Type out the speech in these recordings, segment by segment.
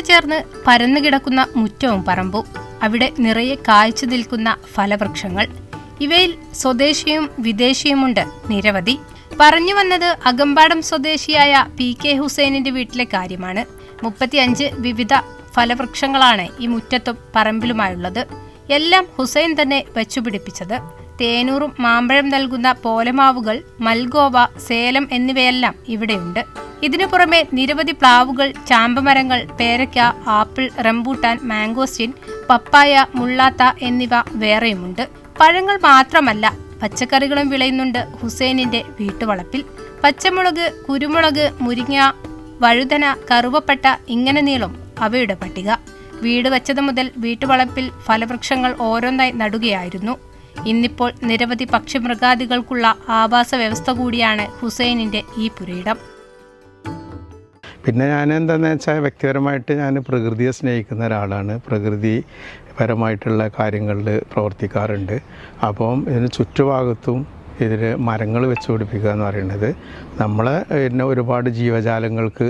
ചേർന്ന് പരന്നു കിടക്കുന്ന മുറ്റവും പറമ്പും അവിടെ നിറയെ കായ്ച്ചു നിൽക്കുന്ന ഫലവൃക്ഷങ്ങൾ. ഇവയിൽ സ്വദേശിയും വിദേശിയുമുണ്ട് നിരവധി. പറഞ്ഞു വന്നത് അകമ്പാടം സ്വദേശിയായ പി കെ ഹുസൈനിന്റെ വീട്ടിലെ കാര്യമാണ്. മുപ്പത്തിയഞ്ച് വിവിധ ഫലവൃക്ഷങ്ങളാണ് ഈ മുറ്റത്തും പറമ്പിലുമായുള്ളത്. എല്ലാം ഹുസൈൻ തന്നെ വെച്ചുപിടിപ്പിച്ചത്. തേനൂറും മാമ്പഴം നൽകുന്ന പോലമാവുകൾ മൽഗോവ സേലം എന്നിവയെല്ലാം ഇവിടെയുണ്ട്. ഇതിനു പുറമെ നിരവധി പ്ലാവുകൾ ചാമ്പമരങ്ങൾ പേരയ്ക്ക ആപ്പിൾ റംബൂട്ടാൻ മാംഗോസ്റ്റിൻ പപ്പായ മുള്ളാത്ത എന്നിവ വേറെയുമുണ്ട്. പഴങ്ങൾ മാത്രമല്ല പച്ചക്കറികളും വിളയുന്നുണ്ട് ഹുസൈനിന്റെ വീട്ടുവളപ്പിൽ. പച്ചമുളക് കുരുമുളക് മുരിങ്ങ വഴുതന കറുവപ്പട്ട ഇങ്ങനെ നീളും അവയുടെ പട്ടിക. വീട് വച്ചതു മുതൽ വീട്ടുവളപ്പിൽ ഫലവൃക്ഷങ്ങൾ ഓരോന്നായി നടുകയായിരുന്നു. ഇന്നിപ്പോൾ നിരവധി പക്ഷിമൃഗാദികൾക്കുള്ള ആവാസ വ്യവസ്ഥ കൂടിയാണ് ഹുസൈനിന്റെ ഈ പുരയിടം. പിന്നെ ഞാൻ എന്താണെന്ന് വെച്ചാൽ വ്യക്തിപരമായിട്ട് ഞാൻ പ്രകൃതിയെ സ്നേഹിക്കുന്ന ഒരാളാണ്. പ്രകൃതി പരമായിട്ടുള്ള കാര്യങ്ങളിൽ പ്രവർത്തിക്കാറുണ്ട്. അപ്പം ഇതിന് ചുറ്റുഭാഗത്തും ഇതിൽ മരങ്ങൾ വെച്ച് പിടിപ്പിക്കുക എന്ന് പറയുന്നത്. നമ്മൾ പിന്നെ ഒരുപാട് ജീവജാലങ്ങൾക്ക്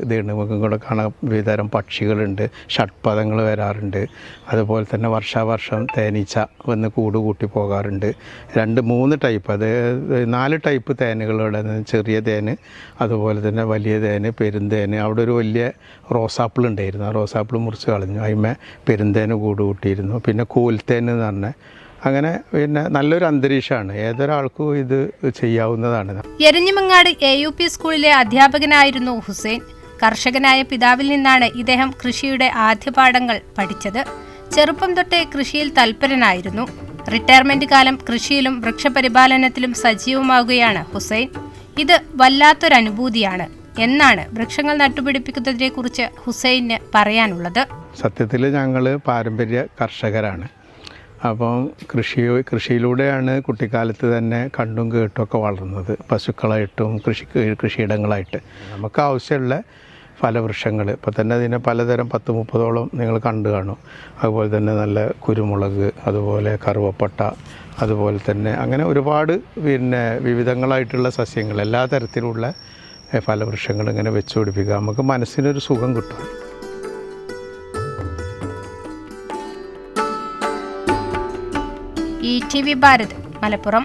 ഇവിടെ കാണാൻ വിവിധതരം പക്ഷികളുണ്ട്. ഷഡ്പദങ്ങൾ വരാറുണ്ട്. അതുപോലെ തന്നെ വർഷാവർഷം തേനീച്ച വന്ന് കൂട് കൂട്ടി പോകാറുണ്ട്. രണ്ട് മൂന്ന് ടൈപ്പ് അത് നാല് ടൈപ്പ് തേനുകളുടെ ചെറിയ തേന് അതുപോലെ തന്നെ വലിയ തേന് പെരുന്തേന്. അവിടെ ഒരു വലിയ റോസാപ്പിൾ ഉണ്ടായിരുന്നു. ആ റോസാപ്പിൾ മുറിച്ച് കളഞ്ഞു. അതിന്മേ പെരുന്തേന് കൂട് കൂട്ടിയിരുന്നു. പിന്നെ കൂൽത്തേൻ എന്ന് പറഞ്ഞ അങ്ങനെ പിന്നെ നല്ലൊരു അന്തരീക്ഷമാണ്. ഏതൊരാൾക്കും ഇത് ചെയ്യാവുന്നതാണ്. എരഞ്ഞിമങ്ങാട് എ യു പി സ്കൂളിലെ അധ്യാപകനായിരുന്നു ഹുസൈൻ. കർഷകനായ പിതാവിൽ നിന്നാണ് ഇദ്ദേഹം കൃഷിയുടെ ആദ്യപാഠങ്ങൾ പഠിച്ചത്. ചെറുപ്പം തൊട്ടേ കൃഷിയിൽ തൽപരനായിരുന്നു. റിട്ടയർമെന്റ് കാലം കൃഷിയിലും വൃക്ഷപരിപാലനത്തിലും സജീവമാവുകയാണ് ഹുസൈൻ. ഇത് വല്ലാത്തൊരനുഭൂതിയാണ് എന്നാണ് വൃക്ഷങ്ങൾ നട്ടുപിടിപ്പിക്കുന്നതിനെ കുറിച്ച് ഹുസൈന് പറയാനുള്ളത്. സത്യത്തിൽ ഞങ്ങൾ പാരമ്പര്യ കർഷകരാണ്. അപ്പം കൃഷി കൃഷിയിലൂടെയാണ് കുട്ടിക്കാലത്ത് തന്നെ കണ്ടും കേട്ടുമൊക്കെ വളർന്നത്. പശുക്കളായിട്ടും കൃഷി കൃഷിയിടങ്ങളായിട്ട്. നമുക്ക് ആവശ്യമുള്ള ഫലവൃക്ഷങ്ങൾ ഇപ്പോൾ തന്നെ അതിനെ പലതരം പത്ത് മുപ്പതോളം നിങ്ങൾ കണ്ടു കാണും. അതുപോലെ തന്നെ നല്ല കുരുമുളക് അതുപോലെ കറുവപ്പട്ട അതുപോലെ തന്നെ അങ്ങനെ ഒരുപാട് പിന്നെ വിവിധങ്ങളായിട്ടുള്ള സസ്യങ്ങൾ എല്ലാ തരത്തിലുള്ള ഫലവൃക്ഷങ്ങൾ ഇങ്ങനെ വെച്ചുപിടിപ്പിക്കുക നമുക്ക് മനസ്സിനൊരു സുഖം കിട്ടും. E T V Bharat Malappuram